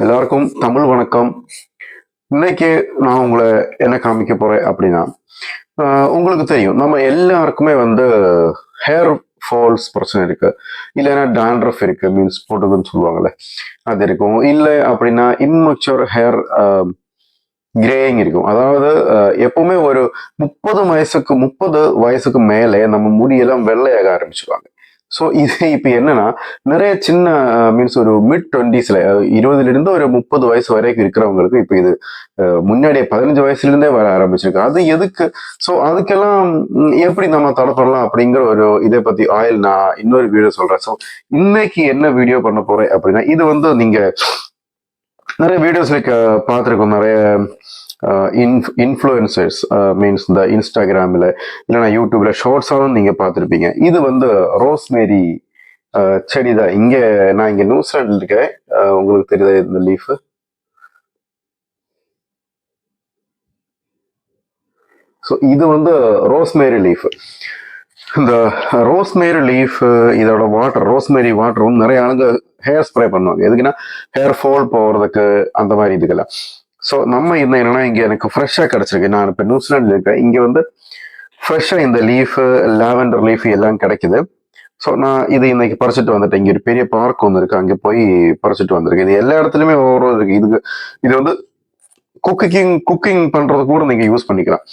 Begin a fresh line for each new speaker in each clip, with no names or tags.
எல்லாருக்கும் தமிழ் வணக்கம். இன்னைக்கு நான் உங்களை என்ன காமிக்க போறேன் அப்படின்னா ஆஹ் உங்களுக்கு தெரியும் நம்ம எல்லாருக்குமே வந்து ஹேர் ஃபால்ஸ் பிரச்சனை இருக்கு. இல்லைன்னா டாண்ட்ரஃப் இருக்கு மீன்ஸ் போட்டுக்குன்னு சொல்லுவாங்கல்ல அது இருக்கும். இல்லை அப்படின்னா இன்மெச்சூர் ஹேர் கிரேயிங் இருக்கும். அதாவது எப்பவுமே ஒரு முப்பது வயசுக்கு முப்பது வயசுக்கு மேலே நம்ம முடியெல்லாம் வெள்ளையாக ஆரம்பிச்சிருவாங்க. ஸோ இது இப்போ என்னன்னா நிறைய சின்ன மீன்ஸ் ஒரு மிட் டுவெண்ட்டிஸ்ல இருபதுல இருந்து ஒரு முப்பது வயசு வரைக்கும் இருக்கிறவங்களுக்கு இப்போ இது அஹ், முன்னாடியே பதினஞ்சு வயசுல இருந்தே வர ஆரம்பிச்சிருக்கு. அது எதுக்கு? ஸோ அதுக்கெல்லாம் எப்படி நம்ம தடுப்படலாம் அப்படிங்கிற ஒரு இதை பத்தி ஆயில் நான் இன்னொரு வீடியோ சொல்றேன். ஸோ இன்னைக்கு என்ன வீடியோ பண்ண போறேன் அப்படின்னா இது வந்து நீங்க நிறைய வீடியோஸ் லைக் uh, பார்த்துருக்கோம். நிறைய uh, இன்ஃப்ளூயன்சர்ஸ் மீன்ஸ் uh, இந்த இன்ஸ்டாகிராமில் இல்லைன்னா யூடியூப்ல ஷார்ட்ஸாகவும் நீங்க பார்த்துருப்பீங்க. இது வந்து ரோஸ்மேரி செடி தான். இங்க நான் இங்க நியூசிலாண்டில் இருக்கேன். உங்களுக்கு தெரியுதா இந்த லீஃப் ஸோ இது வந்து ரோஸ்மேரி லீஃப் இந்த ரோஸ்மேரி லீஃப் இதோட வாட்டர் ரோஸ்மேரி வாட்டரும் நிறைய ஆளுங்க ஹேர் ஸ்ப்ரே பண்ணுவாங்க. எதுக்குன்னா ஹேர் ஃபால் போகிறதுக்கு அந்த மாதிரி இதுக்கெல்லாம். ஸோ நம்ம இந்த என்னன்னா இங்க எனக்கு ஃப்ரெஷ்ஷாக கிடைச்சிருக்கு. நான் இப்போ நியூசிலாண்டில் இருக்கேன். இங்க வந்து ஃப்ரெஷ்ஷாக இந்த லீஃப் லாவெண்டர் லீஃப் எல்லாம் கிடைக்குது. ஸோ நான் இது இன்னைக்கு பறிச்சுட்டு வந்துட்டேன். இங்க ஒரு பெரிய பார்க் ஒன்று இருக்கு. அங்கே போய் பறிச்சுட்டு வந்திருக்கேன். இது எல்லா இடத்துலையுமே ஒவ்வொரு இருக்குது இதுக்கு. இது வந்து குக்கிங் குக்கிங் பண்ணுறது கூட நீங்கள் யூஸ் பண்ணிக்கலாம்.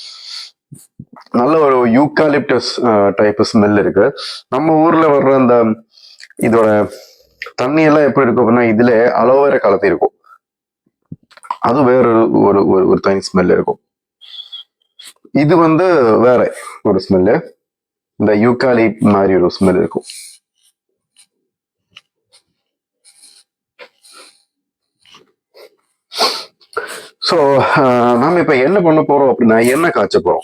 நல்ல ஒரு யூக்காலிப்டஸ் டைப் ஸ்மெல் இருக்கு. நம்ம ஊர்ல வர்ற அந்த இதோட தண்ணி எல்லாம் எப்படி இருக்கும் அப்படின்னா இதுல அலோவேரா கலத்தி இருக்கும். அது வேற ஒரு ஒரு ஒரு தனி ஸ்மெல் இருக்கும். இது வந்து வேற ஒரு ஸ்மெல்லு இந்த யூக்காலி மாதிரி ஒரு ஸ்மெல் இருக்கும். ஸோ uh, நாம இப்ப என்ன பண்ண போறோம் அப்படின்னா எண்ணெய் காய்ச்ச போறோம்.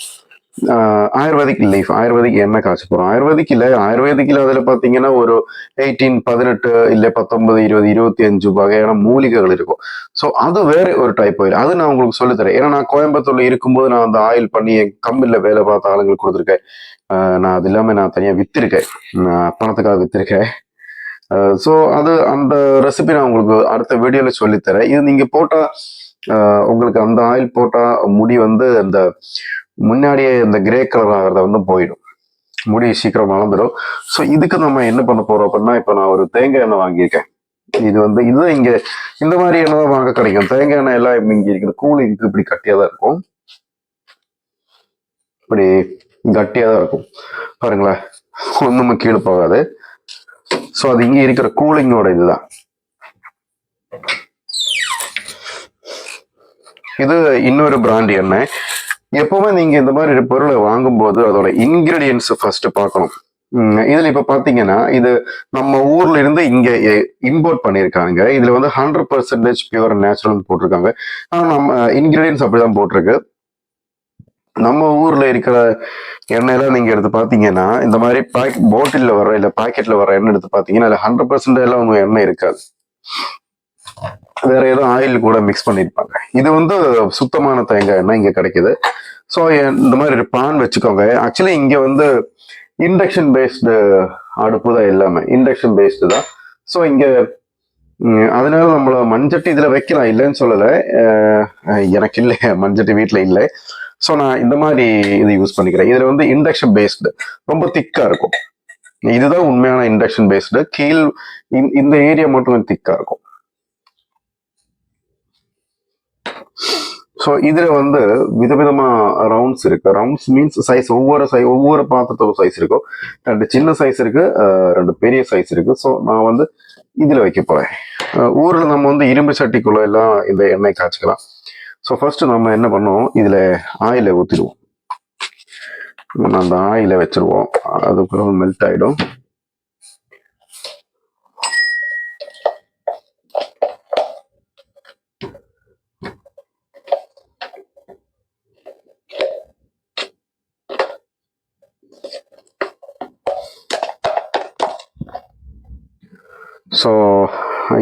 ஆயுர்வேதிக் லீஃப் ஆயுர்வேதிக் எண்ணெய் காய்ச்ச போறோம். ஆயுர்வேதிக் இல்ல ஆயுர்வேதிக்ல அதுல பாத்தீங்கன்னா ஒரு எயிட்டீன் பதினெட்டு இல்லை பத்தொன்பது இருபது இருபத்தி அஞ்சு வகையான மூலிகைகள் இருக்கும். ஸோ அது வேற ஒரு டைப் ஆயில் அது நான் உங்களுக்கு சொல்லித்தரேன் ஏன்னா நான் கோயம்புத்தூர்ல இருக்கும்போது நான் அந்த ஆயில் பண்ணி என் கம்பெனில வேலை பார்த்த ஆளுங்களுக்கு கொடுத்துருக்கேன். ஆஹ் நான் அது இல்லாம நான் தனியா வித்திருக்கேன். நான் பணத்துக்காக வித்திருக்கேன். ஸோ அது அந்த ரெசிபி நான் உங்களுக்கு அடுத்த வீடியோவில் சொல்லித்தரேன் இது நீங்க போட்டால் உங்களுக்கு அந்த ஆயில் போட்டால் முடி வந்து அந்த முன்னாடியே இந்த கிரே கலர் ஆகிறத வந்து போயிடும். முடி சீக்கிரம் வளர்ந்துடும். ஸோ இதுக்கு நம்ம என்ன பண்ண போறோம் அப்படின்னா இப்போ நான் ஒரு தேங்காய் எண்ணெய் வாங்கியிருக்கேன். இது வந்து இதுதான் இங்க இந்த மாதிரி எண்ணெய் தான் வாங்க கிடைக்கும். தேங்காய் எண்ணெய் எல்லாம் இங்கே இருக்கிற கூலிங்க்கு இப்படி கட்டியா தான் இருக்கும். இப்படி கட்டியாக தான் இருக்கும். பாருங்களேன் ஒன்றுமே கீழே போகாது. ஸோ அது இங்கே இருக்கிற கூலிங்கோட இதுதான். இது இன்னொரு பிராண்ட் எண்ணெய் எப்பவுமே நீங்க இந்த மாதிரி பொருளை வாங்கும்போது அதோட இன்கிரீடியன்ஸ் ஃபர்ஸ்ட் பார்க்கணும். இதுல இப்ப பாத்தீங்கன்னா இது நம்ம ஊர்ல இருந்து இங்க இம்போர்ட் பண்ணிருக்காங்க இதுல வந்து ஹண்ட்ரட் பர்சன்டேஜ் பியூர் நேச்சுரல் போட்டிருக்காங்க. ஆனா நம்ம இன்கிரீடியன்ஸ் அப்படிதான் போட்டிருக்கு. நம்ம ஊர்ல இருக்கிற எண்ணெயெல்லாம் நீங்க எடுத்து பாத்தீங்கன்னா இந்த மாதிரி பேக் பாட்டில்ல வர இல்ல பாக்கெட்ல வர எண்ணெய் எடுத்து பாத்தீங்கன்னா அதுல ஹண்ட்ரட் பர்சன்ட் எல்லாம் உங்க எண்ணெய் இருக்காது. வேற ஏதோ ஆயில் கூட மிக்ஸ் பண்ணிருப்பாங்க. இது வந்து சுத்தமான தேங்காய் எண்ணெய் இங்க கிடைக்குது. ஸோ இந்த மாதிரி ஒரு பான் வச்சுக்கோங்க. ஆக்சுவலி இங்க வந்து இண்டக்ஷன் பேஸ்டு அடுப்பு தான் எல்லாமே. இண்டக்ஷன் பேஸ்டு தான். ஸோ இங்க அதனால நம்மள மண்சட்டி இதுல வைக்கலாம். இல்லைன்னு சொல்லலை. எனக்கு இல்லை. மண்சட்டி வீட்டில் இல்லை. ஸோ நான் இந்த மாதிரி இது யூஸ் பண்ணிக்கிறேன். இதுல வந்து இண்டக்ஷன் பேஸ்டு ரொம்ப திக்கா இருக்கும். இதுதான் உண்மையான இண்டக்ஷன் பேஸ்டு கீழ் இந்த- இந்த ஏரியா மட்டும் திக்கா இருக்கும். ஸோ இதுல வந்து விதவிதமாக ரவுண்ட்ஸ் இருக்கு. ரவுண்ட்ஸ் மீன்ஸ் சைஸ் ஒவ்வொரு சை ஒவ்வொரு பாத்திரத்தோட சைஸ் இருக்கும். ரெண்டு சின்ன சைஸ் இருக்கு ரெண்டு பெரிய சைஸ் இருக்கு. ஸோ நான் வந்து இதுல வைக்க போறேன். ஊரில் நம்ம வந்து இரும்பு சட்டிக்குள்ள எல்லாம் இந்த எண்ணெய் காய்ச்சிக்கலாம். ஸோ ஃபர்ஸ்ட் நம்ம என்ன பண்ணுவோம்? இதுல ஆயில ஊற்றிடுவோம் நம்ம அந்த ஆயில வச்சிருவோம். அதுக்கப்புறம் மெல்ட் ஆகிடும்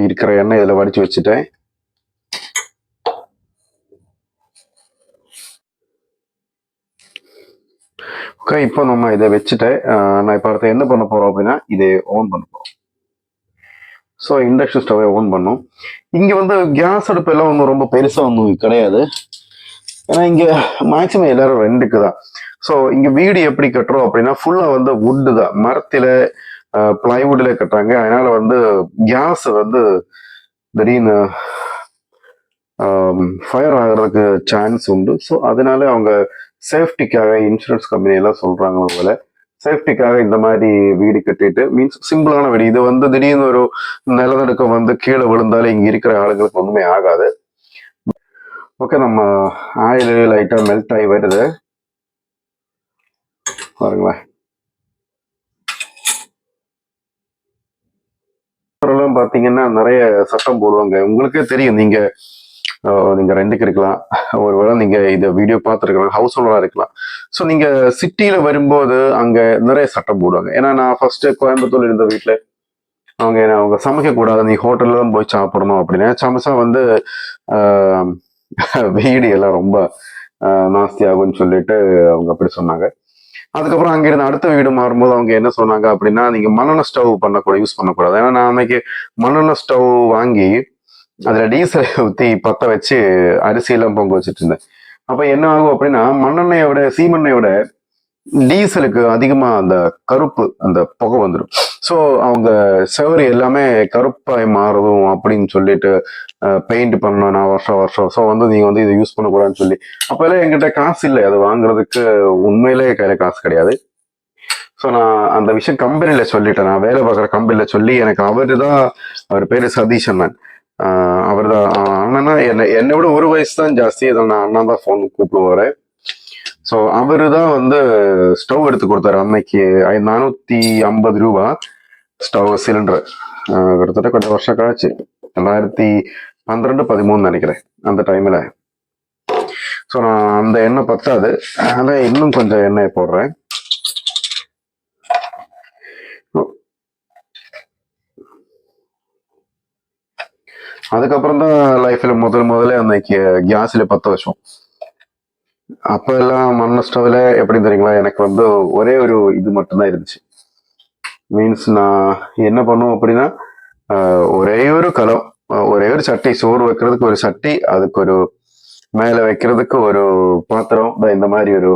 இருக்கிற எண்ணெய் இதில் வடிச்சு வச்சுட்டேன். ஓகே இப்போ நம்ம இதை வச்சுட்டு நான் இப்போ அடுத்து என்ன பண்ண போறோம் அப்படின்னா இதை ஆன் பண்ண போகிறோம் ஸோ இண்டக்ஷன் ஸ்டவ்வை ஓன் பண்ணோம். இங்கே வந்து கேஸ் அடுப்பு எல்லாம் ஒன்றும் ரொம்ப பெருசாக ஒன்றும் கிடையாது. ஏன்னா இங்கே மேக்ஸிமம் எல்லாரும் ரெண்டுக்கு தான். ஸோ இங்கே வீடு எப்படி கட்டுறோம் அப்படின்னா ஃபுல்லாக வந்து வுட்டு தான். மரத்தில் பிளைவுட்ல கட்டுறாங்க. அதனால வந்து கேஸ் வந்து திடீர்னு ஃபயர் ஆகிறதுக்கு சான்ஸ் உண்டு. ஸோ அதனால அவங்க சேஃப்டிக்காக இன்சூரன்ஸ் கம்பெனியெல்லாம் சொல்கிறாங்க போல. சேஃப்டிக்காக இந்த மாதிரி வீடு கட்டிட்டு மீன்ஸ் சிம்பிளான வீடு. இது வந்து திடீர்னு ஒரு நிலநடுக்கம் வந்து கீழே விழுந்தாலும் இங்கே இருக்கிற ஆளுங்களுக்கு ஒன்றுமே ஆகாது. ஓகே நம்ம ஆயில் லைட்டாக மெல்ட் ஆகி வருது. பாருங்களேன். பார்த்தீங்கன்னா பாத்தீங்கன்னா நிறைய சட்டம் போடுவாங்க. உங்களுக்கே தெரியும் நீங்க நீங்க ரெண்டுக்கு இருக்கலாம். ஒருவேளை நீங்க இந்த வீடியோ பார்த்துருக்கலாம் ஹவுஸ் ஓனராக இருக்கலாம். ஸோ நீங்க சிட்டியில வரும்போது அங்க நிறைய சட்டம் போடுவாங்க. ஏன்னா நான் ஃபர்ஸ்ட் கோயம்புத்தூர்ல இருந்த வீட்டில் அவங்க அவங்க சமைக்க கூடாது நீ ஹோட்டல்ல தான் போய் சாப்பிடணும் அப்படின்னா. சமைச்சா வந்து வீடு எல்லாம் ரொம்ப நாஸ்தியாகும்னு நாஸ்தி ஆகும்னு சொல்லிட்டு அவங்க அப்படி சொன்னாங்க. அதுக்கப்புறம் அங்கிருந்து அடுத்த வீடு மாறும்போது அவங்க என்ன சொன்னாங்க அப்படின்னா நீங்க மண்ணெண்ண ஸ்டவ் பண்ணக்கூடாது யூஸ் பண்ணக்கூடாது. ஏன்னா நான் அன்னைக்கு மண்ணெண்ண ஸ்டவ் வாங்கி அதுல டீசல் ஊத்தி பத்த வச்சு அரிசி எல்லாம் பொங்க வச்சுட்டு இருந்தேன். அப்ப என்ன ஆகும் அப்படின்னா மண்ணெண்ணையோட சீமெண்ணையோட டீசலுக்கு அதிகமா அந்த கருப்பு அந்த புகை வந்துடும் ஸோ அவங்க செவரி எல்லாமே கருப்பாய் மாறும் அப்படின்னு சொல்லிட்டு பெயிண்ட் பண்ணணும் நான் வருஷம் வருஷம். ஸோ வந்து நீங்கள் வந்து இதை யூஸ் பண்ணக்கூடாதுன்னு சொல்லி. அப்போல்லாம் என்கிட்ட காசு இல்லை. அது வாங்குறதுக்கு உண்மையிலே கையில் காசு கிடையாது. ஸோ நான் அந்த விஷயம் கம்பெனியில் சொல்லிட்டேன். நான் வேலை பார்க்குற கம்பெனியில் சொல்லி எனக்கு அவர் தான் அவர் பேர் சதீஷ் அண்ணன். அவர் தான். அண்ணனா என்னை என்னை விட ஒரு வயசு தான் ஜாஸ்தி. இதை நான் அண்ணா தான் ஃபோன் கூப்பிடுவாரு ஸோ அவரு தான் வந்து ஸ்டவ் எடுத்து கொடுத்தாரு. அன்னைக்கு ஐ- நானூத்தி ஐம்பது ரூபா ஸ்டவ் சிலிண்டர் கிட்டத்தட்ட கொஞ்சம் வருஷம் கழிச்சு. ரெண்டாயிரத்தி பன்னிரெண்டு பதிமூணு நினைக்கிறேன் அந்த டைமில் ஸோ நான் அந்த எண்ணெய் பத்தாது. அதனால் இன்னும் கொஞ்சம் எண்ணெய் போடுறேன். அதுக்கப்புறம் தான் லைஃப்பில் முதல் முதல்ல அன்னைக்கு கேஸில் பற்ற வச்சோம். அப்ப எல்லாம் மண்ண ஸ்டவ்ல எப்படி தெரியுங்களா? எனக்கு வந்து ஒரே ஒரு இது மட்டும்தான் இருந்துச்சு. மீன்ஸ் நான் என்ன பண்ணுவோம் அப்படின்னா ஒரே ஒரு கலம் ஒரே ஒரு சட்டி சோறு வைக்கிறதுக்கு ஒரு சட்டி அதுக்கு ஒரு மேல வைக்கிறதுக்கு ஒரு பாத்திரம் இந்த- மாதிரி ஒரு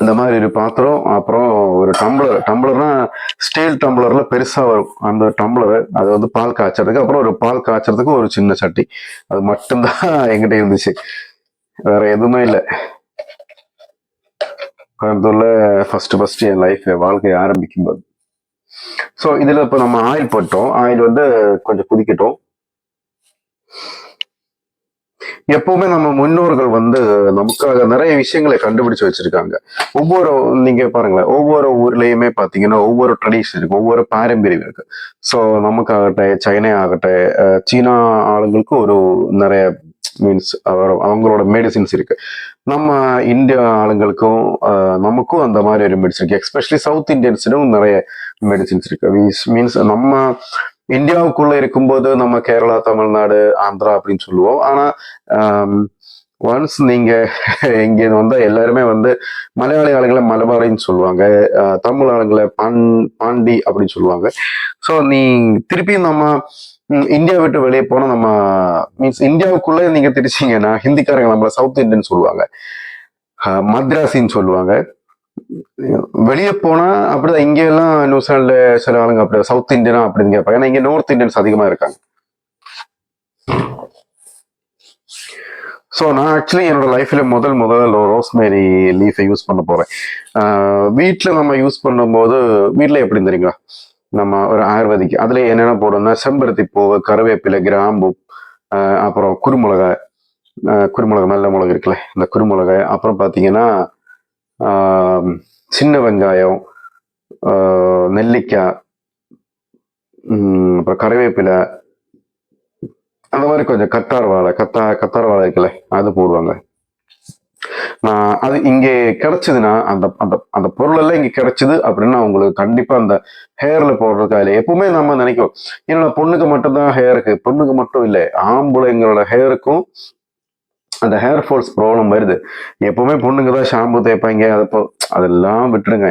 இந்த மாதிரி ஒரு பாத்திரம் அப்புறம் ஒரு டம்ளர் டம்ளர்னா ஸ்டீல் டம்ளர்ல பெருசா வரும். அந்த டம்ளர் அது வந்து பால் காய்ச்சறதுக்கு அப்புறம் ஒரு பால் காய்ச்சறதுக்கு ஒரு சின்ன சட்டி. அது மட்டும்தான் என்கிட்ட இருந்துச்சு. வேற எதுவுமே இல்லை. கோயம்புத்தூர்ல ஃபர்ஸ்ட் ஃபர்ஸ்ட் என் லைஃப் வாழ்க்கை ஆரம்பிக்கும் போது ஸோ இதுல இப்போ நம்ம ஆயில் போட்டோம். ஆயில் வந்து கொஞ்சம் குதிக்கட்டும். எப்பவுமே நம்ம முன்னோர்கள் வந்து நமக்காக நிறைய விஷயங்களை கண்டுபிடிச்சு வச்சிருக்காங்க. ஒவ்வொரு நீங்க பாருங்களேன். ஒவ்வொரு ஊர்லயுமே பாத்தீங்கன்னா ஒவ்வொரு ட்ரெடிஷன் இருக்கு ஒவ்வொரு பாரம்பரியம் இருக்கு. ஸோ நமக்காகட்டும் சைனா ஆகட்டும் சீனா ஆளுங்களுக்கு ஒரு நிறைய மீன்ஸ் அவங்களோட மெடிசின்ஸ் இருக்கு. நம்ம இந்தியா ஆளுங்களுக்கும் நமக்கும் அந்த மாதிரி ஒரு மெடிசன் இருக்கு. எஸ்பெஷலி சவுத் இந்தியன்ஸிலும் நிறைய மெடிசின்ஸ் இருக்கு. மீன்ஸ் நம்ம இந்தியாவுக்குள்ள இருக்கும்போது நம்ம கேரளா தமிழ்நாடு ஆந்திரா அப்படின்னு சொல்லுவோம். ஆனா ஒன்ஸ் நீங்க இங்கே வந்தால் எல்லாருமே வந்து மலையாளி ஆளுங்களை மலபாரின்னு சொல்லுவாங்க. தமிழ் ஆளுங்களை பான் பாண்டி அப்படின்னு சொல்லுவாங்க. ஸோ நீ திருப்பியும் நம்ம இந்தியா விட்டு வெளியே போனால் நம்ம மீன்ஸ் இந்தியாவுக்குள்ளே நீங்கள் திரிச்சிங்கன்னா ஹிந்திக்காரங்க நம்மளை சவுத் இந்தியன் சொல்லுவாங்க. மத்ராசின்னு சொல்லுவாங்க. வெளியே போனால் அப்படிதான் இங்கெல்லாம் நியூசிலாண்டு சில ஆளுங்க அப்படி சவுத் இந்தியனா அப்படின்னு கேட்பாங்க. ஏன்னா இங்கே நார்த் இந்தியன்ஸ் அதிகமாக இருக்காங்க. ஸோ நான் ஆக்சுவலி என்னோட லைஃப்ல முதல் முதல் ரோஸ்மேரி லீஃபை யூஸ் பண்ண போறேன். வீட்டில் நம்ம யூஸ் பண்ணும்போது வீட்டில் எப்படி தெரியுங்களா? நம்ம ஒரு ஆயுர்வேதிக் அதில் என்னென்ன போடணும்னா செம்பருத்தி பூ கருவேப்பிலை கிராம்பு அப்புறம் குருமிளகாய் குருமிளகு மெல்ல நல்ல மிளகு இருக்குல்ல இந்த குருமிளகாய் அப்புறம் பார்த்தீங்கன்னா சின்ன வெங்காயம் நெல்லிக்காய் அப்புறம் கருவேப்பிலை அந்த மாதிரி கொஞ்சம் கத்தார் வாழை கத்தா கத்தார் வாழை இருக்குல்ல அது போடுவாங்க. நான் அது இங்கே கிடைச்சதுன்னா அந்த அந்த அந்த பொருள் எல்லாம் இங்கே கிடைச்சது அப்படின்னா உங்களுக்கு கண்டிப்பா அந்த ஹேர்ல போடுறதுக்காக இல்லை எப்பவுமே நம்ம நினைக்கும் என்னோட பொண்ணுக்கு மட்டும்தான் ஹேருக்கு பொண்ணுக்கு மட்டும் இல்லை ஆம்பளைங்களோட ஹேருக்கும் அந்த ஹேர் ஃபால்ஸ் ப்ராப்ளம் வருது. எப்பவுமே பொண்ணுங்க தான் ஷாம்பு தேய்ப்பாங்க அதப்போ அதெல்லாம் விட்டுருங்க.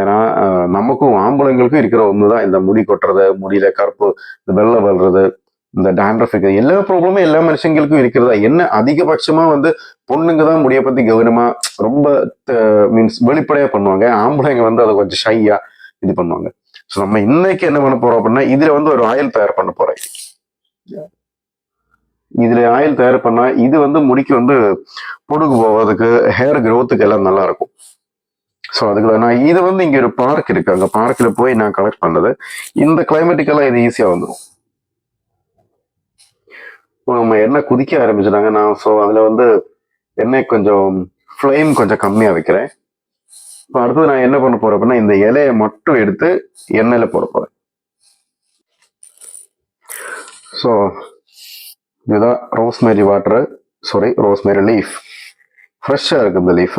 ஏன்னா நமக்கும் ஆம்பளைங்களுக்கும் இருக்கிற ஒன்று தான் இந்த முடி கொட்டுறது முடியில கருப்பு இந்த வெள்ளை வளர்றது இந்த டேண்ட்ரஃப் எல்லா ப்ராப்ளமும் எல்லா மனுஷங்களுக்கும் இருக்கிறதா? என்ன அதிகபட்சமா வந்து பொண்ணுங்க தான் முடிய பற்றி கவனமா ரொம்ப மீன்ஸ் வெளிப்படையாக பண்ணுவாங்க. ஆம்பளைங்க வந்து அதை கொஞ்சம் ஷையாக இது பண்ணுவாங்க. ஸோ நம்ம இன்னைக்கு என்ன பண்ண போறோம் அப்படின்னா இதுல வந்து ஒரு ஆயில் தயார் பண்ண போறேன் இதுல ஆயில் தயார் பண்ணா இது வந்து முடிக்கு வந்து பொடுகு போவதுக்கு ஹேர் க்ரோத்துக்கு எல்லாம் நல்லா இருக்கும். ஸோ அதுக்கு தான் நான் இது வந்து இங்க ஒரு பார்க் இருக்கு. அங்கே பார்க்கில் போய் நான் கலெக்ட் பண்ணது. இந்த கிளைமேட்டிக்கெல்லாம் இது ஈஸியாக வந்துடும் நம்ம எண்ணெய் குதிக்க ஆரம்பிச்சிட்டாங்க. நான் ஸோ அதில் வந்து எண்ணெய் கொஞ்சம் ஃப்ளேம் கொஞ்சம் கம்மியாக வைக்கிறேன். இப்போ அடுத்தது நான் என்ன பண்ண போகிறேன் அப்படின்னா இந்த இலையை மட்டும் எடுத்து எண்ணெயில் போட போகிறேன் ஸோ இதுதான் rosemary water sorry rosemary leaf ஃப்ரெஷ்ஷாக இருக்கு இந்த லீஃப்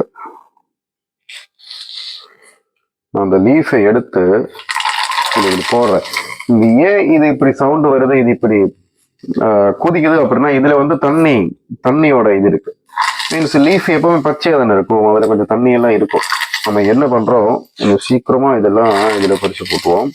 நான் அந்த லீஃபை எடுத்து இது போடுறேன். இது ஏன் இது இப்படி சவுண்டு வருது? இது இப்படி குதிக்குது அப்படின்னா இதுல வந்து தண்ணி தண்ணியோட இது இருக்கு. மீன்ஸ் லீஃப் எப்பவுமே பச்சையாக தானே இருக்கும். அதில் கொஞ்சம் தண்ணி எல்லாம் இருக்கும். நம்ம என்ன பண்றோம்? கொஞ்சம் சீக்கிரமா இதெல்லாம் இதுல பறிச்சு போட்டுவோம்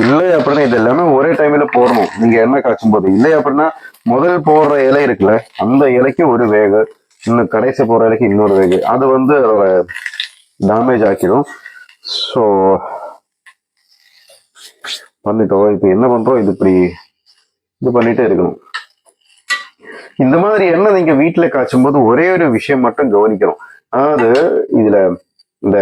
இல்லை அப்படின்னா இது எல்லாமே ஒரே டைம்ல போடணும். நீங்க எண்ணெய் காய்ச்சும் போது இல்லை அப்படின்னா முதல் போடுற இலை இருக்குல்ல அந்த இலைக்கு ஒரு வேக இன்னும் கடைசி போற வரைக்கும் இன்னொரு வேகு. அது வந்து அதோட டேமேஜ் ஆக்கிடும். ஸோ பண்ணிட்டோம் இப்போ என்ன பண்றோம்? இது இப்படி இது பண்ணிட்டே இருக்கணும். இந்த மாதிரி எண்ணெய் நீங்க வீட்டுல காய்ச்சும் போது ஒரே ஒரு விஷயம் மட்டும் கவனிக்கணும். அதாவது இதுல இந்த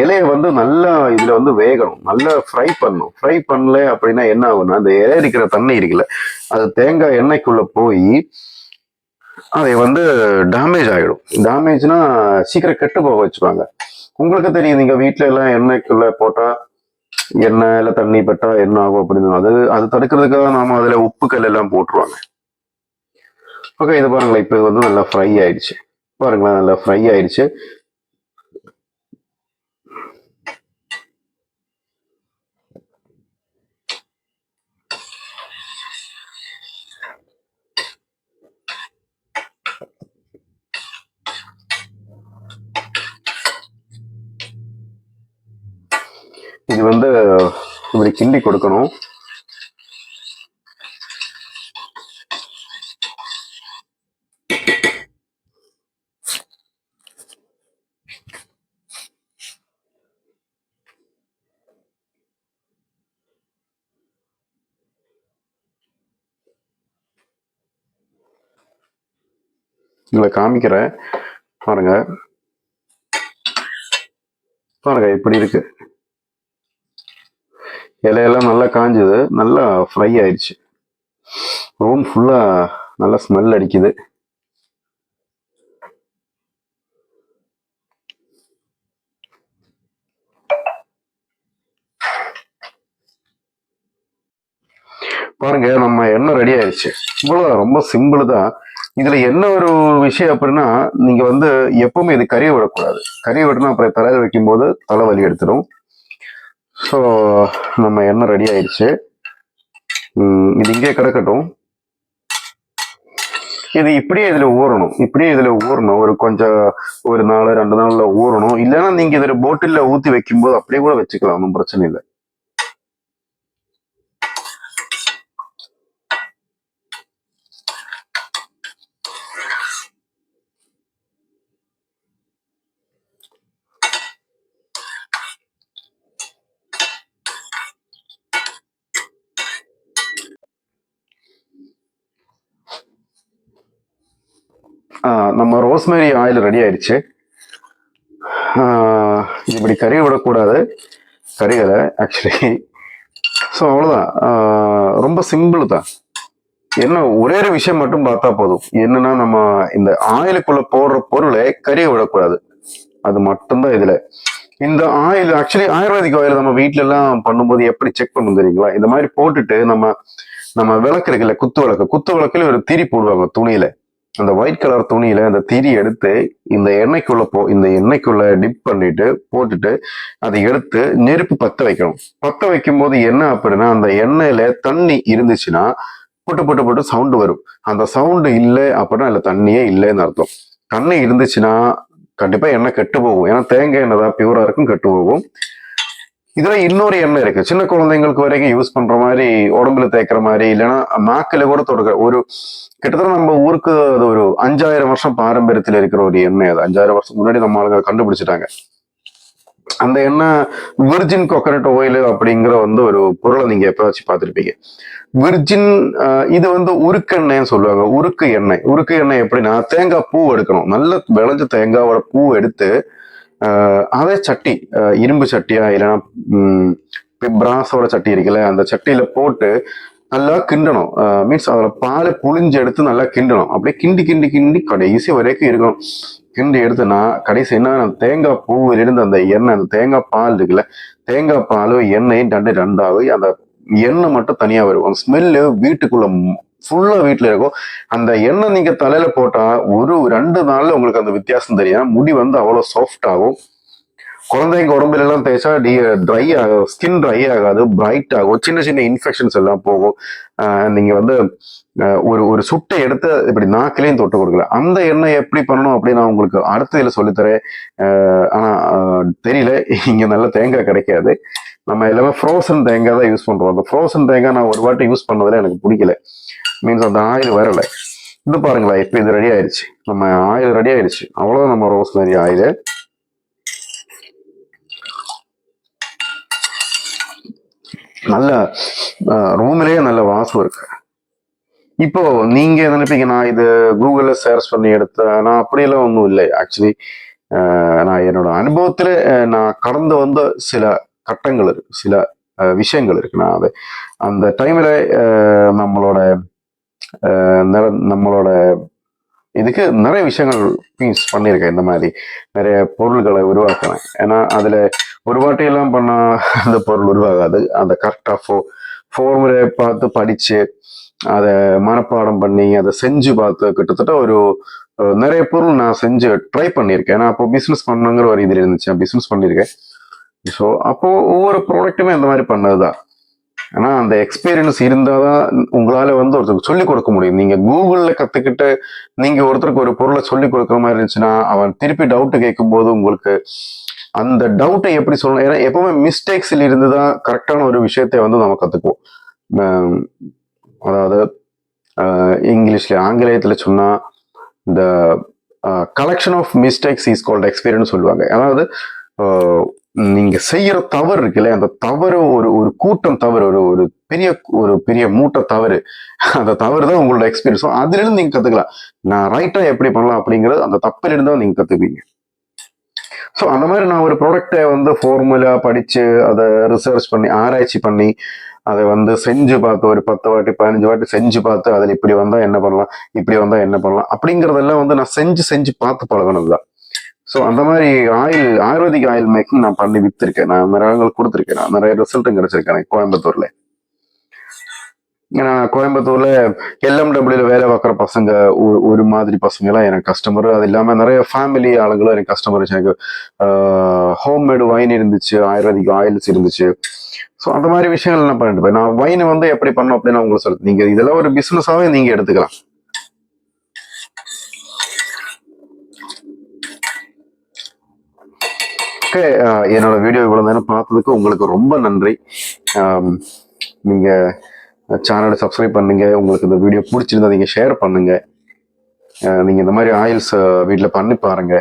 இலையை வந்து நல்லா இதுல வந்து வேகணும். நல்லா ஃப்ரை பண்ணணும். ஃப்ரை பண்ணல அப்படின்னா என்ன ஆகும்னா அந்த இலை இருக்கிற தண்ணி இருக்குல்ல அது தேங்காய் எண்ணெய்க்குள்ள போய் அதை வந்து டேமேஜ் ஆகிடும் டேமேஜ்னா சீக்கிரம் கெட்டு போக வச்சுப்பாங்க. உங்களுக்கு தெரியும் நீங்க வீட்டுல எல்லாம் எண்ணெய்க்குள்ள போட்டா எண்ணெயில தண்ணி பட்டா என்ன ஆகும் அப்படின்னு. அது அது தடுக்கிறதுக்காக நாம அதுல உப்பு கல் எல்லாம் போட்டுருவாங்க. ஓகே இது பாருங்களேன் இப்போ வந்து நல்லா ஃப்ரை ஆயிடுச்சு. பாருங்களேன் நல்லா ஃப்ரை ஆயிடுச்சு. இது வந்து இப்படி கிண்டி கொடுக்கணும். இதில் காமிக்கிறேன். பாருங்க. பாருங்க இப்படி இருக்கு. இலையெல்லாம் நல்லா காஞ்சுது. நல்லா ஃப்ரை ஆயிடுச்சு. ரூம் ஃபுல்லா நல்லா ஸ்மெல் அடிக்குது. பாருங்க நம்ம எண்ணெய் ரெடி ஆயிடுச்சு. இவ்வளவு ரொம்ப சிம்பிள் தான். இதுல என்ன ஒரு விஷயம் அப்படின்னா நீங்க வந்து எப்பவுமே இது கறியை விடக்கூடாது. கறியை விடணும் அப்புறம் தலையில் வைக்கும்போது தலைவலி எடுத்துடும் ஸோ நம்ம எண்ணெய் ரெடி ஆயிடுச்சு. இது இங்கே கிடக்கட்டும். இது இப்படியே இதுல ஊறணும். இப்படியே இதுல ஊறணும். ஒரு கொஞ்சம் ஒரு நாள் ரெண்டு நாள்ல ஊறணும். இல்லைன்னா நீங்க இதுல போட்டில்ல ஊத்தி வைக்கும்போது அப்படியே கூட வச்சுக்கலாம். ஒன்றும் பிரச்சனை இல்லை. நம்ம ரோஸ்மேரி ஆயில் ரெடி ஆயிடுச்சு. ஆஹ் இப்படி கறி விடக்கூடாது. கறிகளை ஆக்சுவலி ஸோ அவ்வளோதான் ஆஹ் ரொம்ப சிம்பிள் தான். என்ன ஒரே ஒரு விஷயம் மட்டும் பார்த்தா போதும். என்னன்னா நம்ம இந்த ஆயிலுக்குள்ள போடுற பொருளை கறியை விடக்கூடாது. அது மட்டும்தான் இதுல. இந்த ஆயில் ஆக்சுவலி ஆயுர்வேதிக் ஆயில் நம்ம வீட்ல எல்லாம் பண்ணும்போது எப்படி செக் பண்ணும் தெரியுங்களா? இந்த மாதிரி போட்டுட்டு நம்ம நம்ம விளக்கு இருக்குல்ல குத்து விளக்கு. குத்து விளக்குல ஒரு திரி போடுவாங்க துணியில. அந்த ஒயிட் கலர் துணியில அந்த திரி எடுத்து இந்த எண்ணெய்க்குள்ள போ இந்த எண்ணெய்க்குள்ள டிப் பண்ணிட்டு போட்டுட்டு அதை எடுத்து நெருப்பு பத்த வைக்கணும். பத்த வைக்கும் போது என்ன அப்படின்னா அந்த எண்ணெயில தண்ணி இருந்துச்சுன்னா புட்டு புட்டு புட்டு சவுண்டு வரும். அந்த சவுண்டு இல்லை அப்படின்னா அதுல தண்ணியே இல்லைன்னு அர்த்தம். தண்ணி இருந்துச்சுன்னா கண்டிப்பா எண்ணெய் கெட்டு போகும். ஏன்னா தேங்காய் எண்ணெய் தான் பியூரா இருக்கும் கெட்டு போகும். இதுல இன்னொரு எண்ணெய் இருக்கு. சின்ன குழந்தைங்களுக்கு வரைக்கும் யூஸ் பண்ற மாதிரி உடம்புல தேய்க்கிற மாதிரி இல்லைன்னா நாக்கில கூட தொடுக்க ஒரு கிட்டத்தட்ட நம்ம ஊருக்கு அது ஒரு அஞ்சாயிரம் வருஷம் பாரம்பரியத்தில் இருக்கிற ஒரு எண்ணெய் அது. அஞ்சாயிரம் வருஷம் முன்னாடி நம்ம ஆளுங்க கண்டுபிடிச்சிட்டாங்க. அந்த எண்ணெய் விர்ஜின் கோகனட் ஆயில் அப்படிங்கிற வந்து ஒரு பொருளை நீங்க எப்பயாச்சும் பார்த்துருப்பீங்க. விர்ஜின் இது வந்து உருக்கெண்ணெய்னு சொல்லுவாங்க. உருக்கு எண்ணெய். உருக்கு எண்ணெய் எப்படின்னா தேங்காய் பூ எடுக்கணும். நல்ல விளைஞ்ச தேங்காவோட பூ எடுத்து அதே சட்டி இரும்பு சட்டியா இல்லைன்னா பிராசோட பிராஸோட சட்டி இருக்குல்ல அந்த சட்டியில போட்டு நல்லா கிண்டணும். மீன்ஸ் அதில் பாலை புழிஞ்சு எடுத்து நல்லா கிண்டணும். அப்படியே கிண்டி கிண்டி கிண்டி கடைசி வரைக்கும் இருக்கணும். கிண்டி எடுத்துனா கடைசி என்ன தேங்காய் பூவிலிருந்து அந்த எண்ணெய் அந்த தேங்காய் பால் இருக்குல்ல தேங்காய் பாலும் எண்ணெயும் ரெண்டு ரெண்டாகும் அந்த எண்ணெய் மட்டும் தனியா வரும். ஸ்மெல்லு வீட்டுக்குள்ள ஃபுல்லா வீட்டுல இருக்கும். அந்த எண்ணெய் நீங்க தலையில போட்டா ஒரு ரெண்டு நாள்ல உங்களுக்கு அந்த வித்தியாசம் தெரியும். முடி வந்து அவ்வளவு சாஃப்ட் ஆகும். குழந்தைங்க உடம்புல எல்லாம் தேய்ச்சா டி ட்ரை ஆகும் ஸ்கின் ட்ரை ஆகாது பிரைட் ஆகும். சின்ன சின்ன இன்ஃபெக்ஷன்ஸ் எல்லாம் போகும். நீங்க வந்து ஒரு ஒரு சுட்டை எடுத்து இப்படி நாக்கிலையும் தொட்டு கொடுக்கல. அந்த எண்ணெய் எப்படி பண்ணணும் அப்படின்னு நான் உங்களுக்கு அடுத்த இதில் சொல்லித்தரேன். ஆனால் ஆனா தெரியல. இங்க நல்ல தேங்காய் கிடைக்காது. நம்ம எல்லாமே ஃப்ரோசன் தேங்காய் தான் யூஸ் பண்ணுறோம் அந்த ஃப்ரோசன் தேங்காய் நான் ஒரு வாட்டி யூஸ் பண்ணதில் எனக்கு பிடிக்கல. மீன்ஸ் அந்த ஆயில் வரலை. இது பாருங்களேன் இப்போ இது ரெடி ஆயிடுச்சு நம்ம ஆயில் ரெடி ஆயிடுச்சு அவ்வளவுதான் நம்ம ரோஸ் ரோஸ்மேரி ஆயில் நல்ல ரூம்லயே நல்ல வாசம் இருக்கு. இப்போ நீங்க நினைப்பீங்க? நான் இது கூகுள்ல சர்ச் பண்ணி எடுத்தேன் நான் அப்படியெல்லாம் ஒன்றும் இல்லை. ஆக்சுவலி நான் என்னோட அனுபவத்துல நான் கடந்து வந்த சில கட்டங்கள் இருக்கு. சில விஷயங்கள் இருக்கு. நான் அது அந்த டைம்ல நம்மளோட நிற- நம்மளோட இதுக்கு நிறைய விஷயங்கள் மீன்ஸ் பண்ணியிருக்கேன். இந்த மாதிரி நிறைய பொருள்களை உருவாக்குறேன். ஏன்னா அதில் ஒரு வாட்டியெல்லாம் பண்ணால் அந்த பொருள் உருவாகாது. அந்த கரெக்டாக ஃபோ ஃபோர்முலையை பார்த்து படித்து அதை மனப்பாடம் பண்ணி அதை செஞ்சு பார்த்து கிட்டத்தட்ட ஒரு நிறைய பொருள் நான் செஞ்சு ட்ரை பண்ணியிருக்கேன். ஏன்னா அப்போ பிஸ்னஸ் பண்ணுங்கிற ஒரு இது இருந்துச்சு. பிஸ்னஸ் பண்ணியிருக்கேன். ஸோ அப்போது ஒவ்வொரு ப்ராடக்ட்டுமே இந்த மாதிரி பண்ணது தான் ஆனால் அந்த எக்ஸ்பீரியன்ஸ் இருந்தால் தான் உங்களால் வந்து ஒருத்தருக்கு சொல்லிக் கொடுக்க முடியும். நீங்கள் கூகுளில் கற்றுக்கிட்டு நீங்கள் ஒருத்தருக்கு ஒரு பொருளை சொல்லிக் கொடுக்குற மாதிரி இருந்துச்சுன்னா அவன் திருப்பி டவுட்டு கேட்கும்போது உங்களுக்கு அந்த டவுட்டை எப்படி சொல்லணும்? ஏன்னா எப்பவுமே மிஸ்டேக்ஸில் இருந்து தான் கரெக்டான ஒரு விஷயத்தை வந்து நம்ம கற்றுக்குவோம் அதாவது இங்கிலீஷில் இங்கிலீஷ்ல சொன்னால் இந்த collection of mistakes is called experience சொல்லுவாங்க. அதாவது நீங்க செய்யற தவறு இருக்குல்ல அந்த தவறு ஒரு ஒரு கூட்டம் தவறு ஒரு ஒரு பெரிய ஒரு பெரிய மூட்டை தவறு அந்த தவறு தான் உங்களோட எக்ஸ்பீரியன்ஸ் அதுல இருந்து நீங்க கத்துக்கலாம். நான் ரைட்டா எப்படி பண்ணலாம் அப்படிங்கறது அந்த தப்பில இருந்து தான் நீங்க கத்துப்பீங்க. ஸோ அந்த மாதிரி நான் ஒரு ப்ராடக்டை வந்து ஃபார்முலா படிச்சு அதை ரிசர்ச் பண்ணி ஆராய்ச்சி பண்ணி அதை வந்து செஞ்சு பார்த்து ஒரு பத்து வாட்டி பதினஞ்சு வாட்டி செஞ்சு பார்த்து அதில் இப்படி வந்தா என்ன பண்ணலாம் இப்படி வந்தா என்ன பண்ணலாம் அப்படிங்கிறதெல்லாம் வந்து நான் செஞ்சு செஞ்சு பார்த்து பழகினது தான் ஸோ அந்த மாதிரி ஆயில் ஆயுர்வேதிக் ஆயில் மேக்கிங் நான் பண்ணி வித்திருக்கேன். நான் நிறைய ஆளுங்கள் கொடுத்துருக்கேன். நான் நிறைய ரிசல்ட்டும் கிடைச்சிருக்கேன். கோயம்புத்தூர்ல. ஏன்னா கோயம்புத்தூர்ல எல்எம்டபிள்யூல வேலை பார்க்குற பசங்க ஒரு- ஒரு மாதிரி பசங்க எல்லாம் எனக்கு கஸ்டமர் அது இல்லாம நிறைய ஃபேமிலி ஆளுங்களும் எனக்கு கஸ்டமர் எனக்கு ஹோம்மேடு வைன் இருந்துச்சு ஆயுர்வேதிக் ஆயில்ஸ் இருந்துச்சு. ஸோ அந்த மாதிரி விஷயங்கள் நான் பண்ணிட்டு போய் நான் வைனை வந்து எப்படி பண்ணோம் அப்படின்னு உங்களுக்கு சொல்லுது நீங்க இதெல்லாம் ஒரு பிசினஸாவே நீங்க எடுத்துக்கலாம். ஓகே என்னோட வீடியோ இவ்வளவு நேரம் பார்த்ததுக்கு உங்களுக்கு ரொம்ப நன்றி. ஆம், நீங்க சேனலை சப்ஸ்கிரைப் பண்ணுங்க உங்களுக்கு இந்த வீடியோ பிடிச்சிருந்தா நீங்க ஷேர் பண்ணுங்க. நீங்கள் நீங்க இந்த மாதிரி ஆயில்ஸ் வீட்டில் பண்ணி பாருங்க.